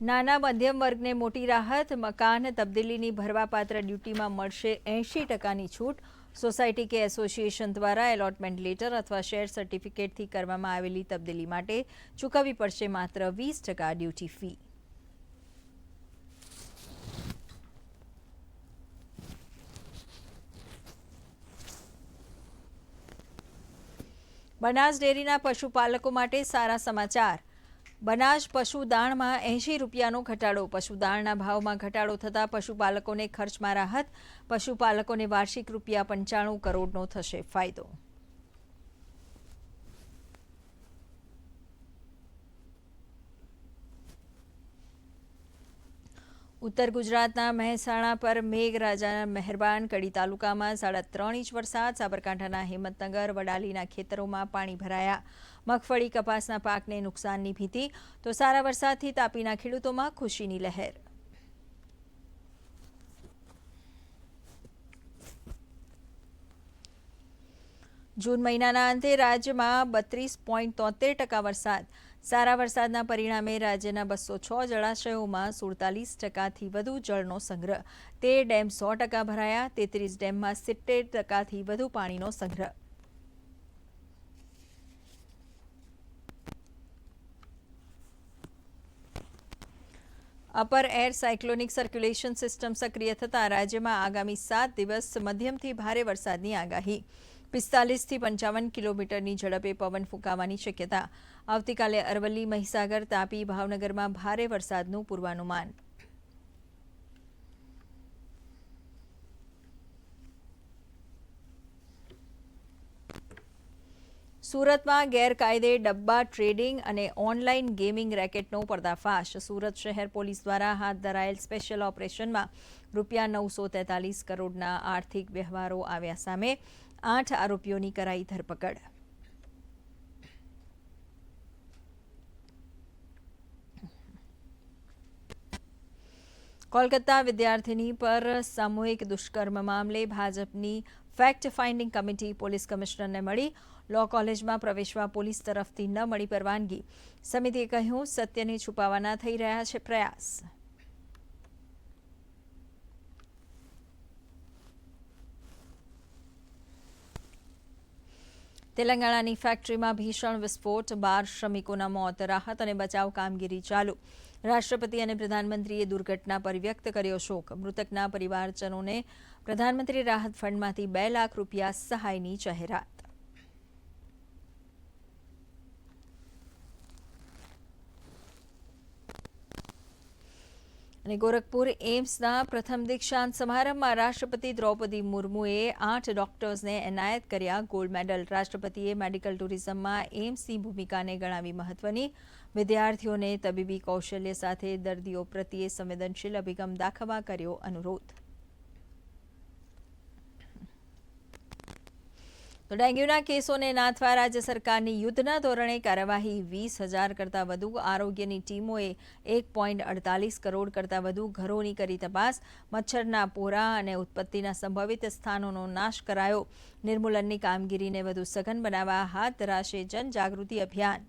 નાના મધ્યમ વર્ગને મોટી રાહત, મકાન તબદીલીની ભરવાપાત્ર ડ્યુટીમાં મળશે એંશી ટકાની છૂટ. સોસાયટી કે એસોસિએશન દ્વારા એલોટમેન્ટ લેટર અથવા શેર સર્ટિફિકેટથી કરવામાં આવેલી તબદીલી માટે ચૂકવવી પડશે માત્ર વીસ ટકા ડ્યુટી ફી. બનાસ ડેરીના પશુપાલકો માટે સારા સમાચાર. બનાસ પશુદાણમાં એંશી રૂપિયાનો ઘટાડો. પશુદાણના ભાવમાં ઘટાડો થતાં પશુપાલકોને ખર્ચમાં રાહત, પશુપાલકોને વાર્ષિક રૂપિયા પંચાણું કરોડનો થશે ફાયદો. ઉત્તર ગુજરાતના મહેસાણા પર મેઘરાજાના મહેરબાન કડી તાલુકામાં સાડા ત્રણ ઇંચ વરસાદ, સાબરકાંઠાના હિંમતનગર, વડાલીના ખેતરોમાં પાણી ભરાયા. મગફળી કપાસના પાકને નુકસાનની ભીતિ, તો સારા વરસાદથી તાપીના ખેડૂતોમાં ખુશીની લહેર. જૂન મહિનાના અંતે રાજ્યમાં બત્રીસ પોઈન્ટ તોતેર ટકા વરસાદ સારા વરસાદના પરિણામે રાજ્યના બસો છ જળાશયોમાં સુડતાલીસ ટકાથી વધુ જળનો સંગ્રહ. તેર ડેમ સો ટકા ભરાયા, તેત્રીસ ડેમમાં સિત્તેર ટકાથી વધુ પાણીનો સંગ્રહ. Upper air cyclonic circulation system સક્રિય થતાં રાજ્યમાં આગામી સાત દિવસ મધ્યમથી ભારે વરસાદની આગાહી. પિસ્તાલીસથી પંચાવન કિલોમીટરની ઝડપે પવન ફૂંકાવાની શક્યતા. આવતીકાલે અરવલ્લી, મહીસાગર તાપી ભાવનગરમાં ભારે વરસાદનું પૂર્વાનુમાન. સુરતમાં ગેરકાયદે ડબ્બા ટ્રેડિંગ અને ઓનલાઈન ગેમિંગ રેકેટનો પર્દાફાશ. સુરત શહેર પોલીસ દ્વારા હાથ ધરાયેલ સ્પેશિયલ ઓપરેશનમાં રૂપિયા નવસો તેતાલીસ કરોડના આર્થિક વ્યવહારો આવ્યા સામે આઠ આરોપીઓની કરાઈ ધરપકડ. કોલકાતા વિદ્યાર્થીની પર સામૂહિક દુષ્કર્મ મામલે ભાજપની ફેક્ટ ફાઇન્ડિંગ કમિટી પોલીસ કમિશનરને મળી. લો કોલેજમાં પ્રવેશવા પોલીસ તરફથી ન મળી પરવાનગી. સમિતિએ કહ્યું, સત્યને છુપાવવાના થઈ રહ્યા છે પ્રયાસ. તેલંગાણાની ફેક્ટરીમાં ભીષણ વિસ્ફોટ, બાર શ્રમિકોના મોત, રાહત અને બચાવ કામગીરી ચાલુ. રાષ્ટ્રપતિ અને પ્રધાનમંત્રીએ દુર્ઘટના પર વ્યક્ત કર્યો શોક. મૃતકના પરિવારજનોને પ્રધાનમંત્રી રાહત ફંડમાંથી બે લાખ રૂપિયા સહાયની જાહેરાત. અને ગોરખપુર એમ્સના પ્રથમ દીક્ષાંત સમારંભમાં રાષ્ટ્રપતિ દ્રૌપદી મુર્મુએ આઠ ડોક્ટર્સને એનાયત કર્યા. ગોલ્ડ મેડલ રાષ્ટ્રપતિએ મેડિકલ ટુરિઝમમાં એમ્સની ભૂમિકાને ગણાવી મહત્વની. વિદ્યાર્થીઓને તબીબી કૌશલ્ય સાથે દર્દીઓ પ્રત્યે સંવેદનશીલ અભિગમ દાખવવા કર્યો અનુરોધ. તો ડેન્ગ્યુના કેસોને નાથવા રાજ્ય સરકારની યુદ્ધના ધોરણે કાર્યવાહી વીસ હજાર કરતાં વધુ, આરોગ્યની ટીમોએ એક પોઈન્ટ અડતાલીસ કરોડ કરતાં વધુ ઘરોની કરી તપાસ, મચ્છરના પોરા અને ઉત્પત્તિના સંભવિત સ્થાનોનો નાશ કરાયો. નિર્મૂલનની કામગીરીને વધુ સઘન બનાવવા હાથ ધરાશે જનજાગૃતિ અભિયાન.